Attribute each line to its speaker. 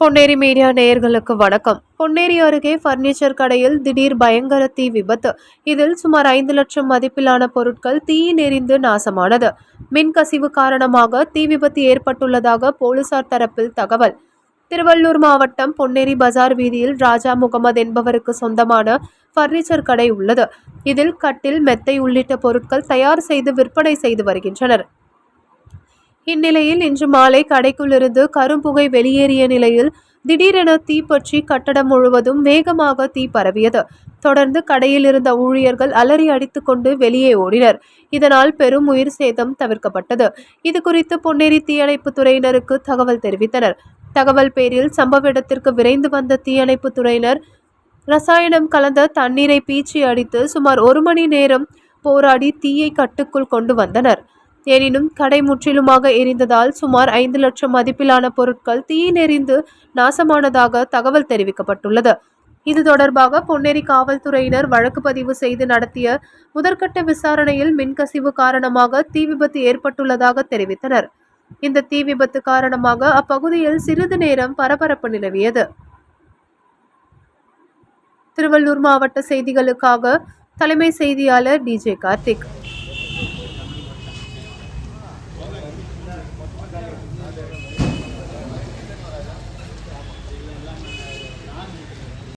Speaker 1: Ponneri media நேயர்களுக்கு வணக்கம். பொன்னேரி அருகே பர்னிச்சர் கடையில் திடீர் பயங்கர தீ விபத்து. இதில் சுமார் ஐந்து லட்சம் மதிப்பிலான பொருட்கள் தீயின் எரிந்து நாசமானது. மின் கசிவு காரணமாக தீ விபத்து ஏற்பட்டுள்ளதாக போலீசார் தரப்பில் தகவல். திருவள்ளூர் மாவட்டம் பொன்னேரி பஜார் வீதியில் ராஜா முகமது என்பவருக்கு சொந்தமான பர்னிச்சர் கடை உள்ளது. இதில் கட்டில் மெத்தை உள்ளிட்ட பொருட்கள் தயார் செய்து விற்பனை செய்து வருகின்றனர். இந்நிலையில் இன்று மாலை கடைக்குள்ளிருந்து கரும்புகை வெளியேறிய நிலையில் திடீரென தீப்பற்றி கட்டடம் முழுவதும் வேகமாக தீ பரவியது. தொடர்ந்து கடையில் இருந்த ஊழியர்கள் அலறி அடித்துக்கொண்டு வெளியே ஓடினர். இதனால் பெரும் உயிர் சேதம் தவிர்க்கப்பட்டது. இது குறித்து பொன்னேரி தீயணைப்பு துறையினருக்கு தகவல் தெரிவித்தனர். தகவல் பேரில் சம்பவ இடத்திற்கு விரைந்து வந்த தீயணைப்பு துறையினர் ரசாயனம் கலந்த தண்ணீரை பீச்சி அடித்து சுமார் ஒரு மணி நேரம் போராடி தீயை கட்டுக்குள் கொண்டு வந்தனர். எனினும் கடை முற்றிலுமாக எரிந்ததால் சுமார் ஐந்து லட்சம் மதிப்பிலான பொருட்கள் தீயில் நாசமானதாக தகவல் தெரிவிக்கப்பட்டுள்ளது. இது தொடர்பாக பொன்னேரி காவல்துறையினர் வழக்கு பதிவு செய்து நடத்திய முதற்கட்ட விசாரணையில் மின்கசிவு காரணமாக தீ விபத்து ஏற்பட்டுள்ளதாக தெரிவித்தனர். இந்த தீ விபத்து காரணமாக அப்பகுதியில் சிறிது நேரம் பரபரப்பு நிலவியது. திருவள்ளூர் மாவட்ட செய்திகளுக்காக தலைமை செய்தியாளர் டிஜே கார்த்திக்.